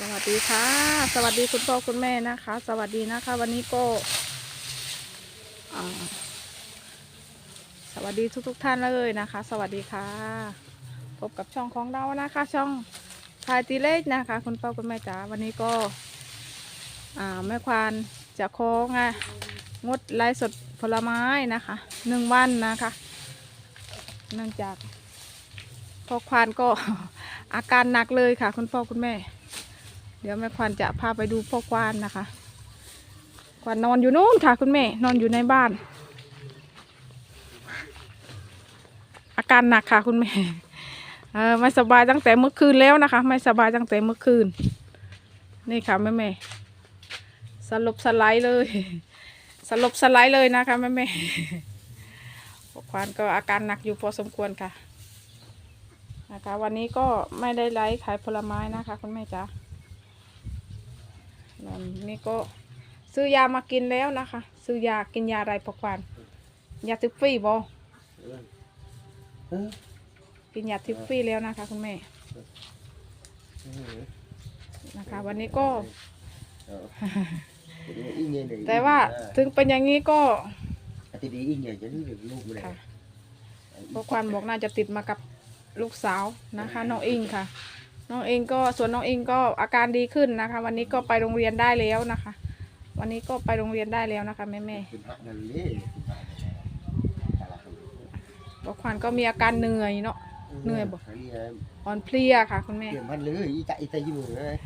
สวัสดีค่ะ สวัสดีคุณพ่อคุณแม่นะคะ สวัสดีนะคะ วันนี้ก็สวัสดีทุกทุกท่านเลยนะคะ สวัสดีค่ะ พบกับช่องของเรานะคะ ช่องพายตีเล็กนะคะ คุณพ่อคุณแม่จ๋าวันนี้ก็แม่ควานจะโค้งอะงดไลฟ์สดผลไม้นะคะหนึ่งวันนะคะเนื่องจากพ่อควานก็อาการหนักเลยค่ะ คุณพ่อคุณแม่ ดี๋ยวแม่ควานจะพาไปดูพ่อควานนะคะควานนอนอยู่นู่นค่ะ คุณแม่ นอนอยู่ในบ้าน อาการหนักค่ะ คุณแม่เออไม่สบายตั้งแต่เมื่อคืนแล้วนะคะ ไม่สบายตั้งแต่เมื่อคืน นี่ค่ะแม่แม่สลบสไลด์เลยสลบสไลด์เลยนะคะแม่แม่พ่อควานก็อาการหนักอยู่พอสมควรค่ะนะคะวันนี้ก็ไม่ได้ไลฟ์ขายผลไม้นะคะ คุณแม่จ๋า นั่นนี่ก็ซื้อยามากินแล้วนะคะ ซื้อยากินยาอะไรพกวานยาทิฟฟี่บอกินยาทิฟฟี่แล้วนะคะ คุณแม่นะคะ วันนี้ก็ แต่ว่าถึงเป็นอย่างนี้ก็อาทิตย์นี้อีเงี้ยจะนี่ลูกมันเลยค่ะกวานบอกน่าจะติดมากับลูกสาวนะคะน้องอิงค่ะ น้องอิงก็ส่วนน้องอิงก็อาการดีขึ้นนะคะ วันนี้ก็ไปโรงเรียนได้แล้วนะคะ วันนี้ก็ไปโรงเรียนได้แล้วนะคะแม่แม่คุณพระนั่นเลยคุณพระนั่นแหละพกวานก็มีอาการเหนื่อยเนาะ เหนื่อยบ่อันนี้นะอ่อนเพลียค่ะ คุณแม่เตรียมพันเลยอีตาอีตายิ้มเลย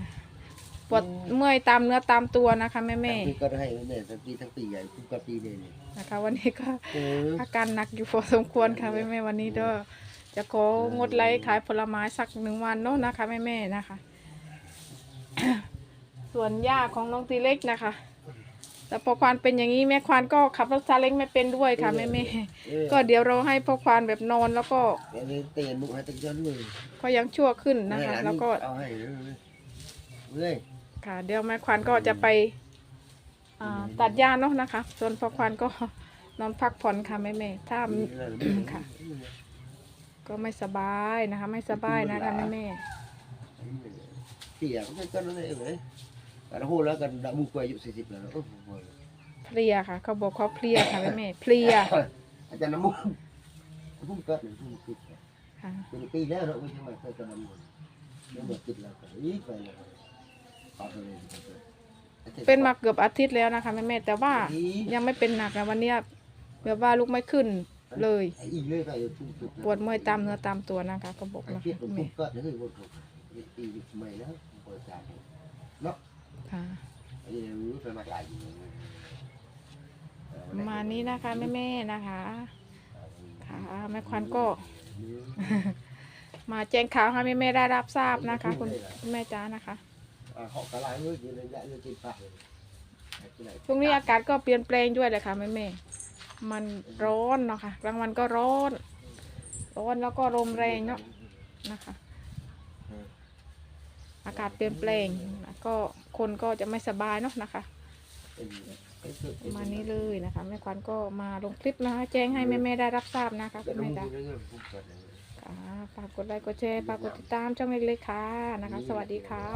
ปวดเมื่อยตามเนื้อตามตัวนะคะแม่แม่ปีก็ให้แม่ทั้งปีทั้งปีใหญ่ทุกปีเลยนี่นะคะ วันนี้ก็เอออาการหนักอยู่พอสมควรค่ะแม่แม่วันนี้ก็ จะของดไลฟ์ขายผลไม้สักหนึ่งวันเนาะนะคะแม่แม่นะคะ ส่วนย่าของน้องตีเล็กนะคะ แต่พอควานเป็นอย่างนี้แม่ควานก็ขับรถซาเล้งไม่เป็นด้วยค่ะแม่แม่เออก็เดี๋ยวเราให้พ่อควานแบบนอนแล้วก็อันนี้เตียนมุกให้ตั้งย้อนเลยก็ยังชั่วขึ้นนะคะอัแล้วก็เอาให้เลยเลยค่ะ เดี๋ยวแม่ควานก็จะไปอ่าตัดหญ้าเนาะนะคะ ส่วนพ่อควานก็นอนพักผ่อนค่ะแม่แม่ถ้าค่ะ ก็ไม่สบายนะคะ ไม่สบายนะคะแม่แม่เสียก็ก็นั่นเองเลยแต่พูดแล้วกันดับบุกไปอายุสี่สิบแล้วโอ้โหเพลียค่ะ เขาบอกเขาเพลียค่ะแม่แม่เพลียอาจารย์น้ำมุกพุ่งเกิดหนึ่งพุ่งติดค่ะเป็นปีแล้วเราไม่ใช่มาเคยกันน้ำมุกเดี๋ยวหมดติดแล้วก็อีกไปเลยต่อไปเลยเป็นมาเกือบอาทิตย์แล้วนะคะแม่แม่แต่ว่ายังไม่เป็นหนักนะวันเนี้ยแบบว่าลุกไม่ขึ้น เลยอีกเลยก็พุ่งติดปวดเมื่อยตามเนื้อตามตัวนะคะ ก็บอกไอ้นะเทียบคะมันแม่พุ่งเกิดเลยวันก่อนปีใหม่แล้วเปิดใจเนาะค่ะไอ้รู้ไปมาหลายอยู่ประมาณนี้นะคะแม่แม่นะคะค่ะแม่ควันก็มาแจ้งข่าวให้แม่แม่ได้รับทราบนะคะ คุณคุณแม่จ้านะคะ họ cả lại người gì là dạy người chị phải ช่วงนี้อากาศก็เปลี่ยนแปลงด้วยเลยค่ะแม่แม่ มันร้อนเนาะค่ะกลางวันก็ร้อน ร้อนแล้วก็ลมแรงเนาะนะคะ อากาศเปลี่ยนแปลงนะก็คนก็จะไม่สบายเนาะนะคะประมาณนี้เลยนะคะแม่ควันก็มาลงคลิปนะคะแจ้งให้แม่แม่ๆได้รับทราบนะคะคุณแม่จ้าฝากกดไลค์กดแชร์ฝากกดติดตามช่องเล็กๆค่ะนะคะ สวัสดีค่ะ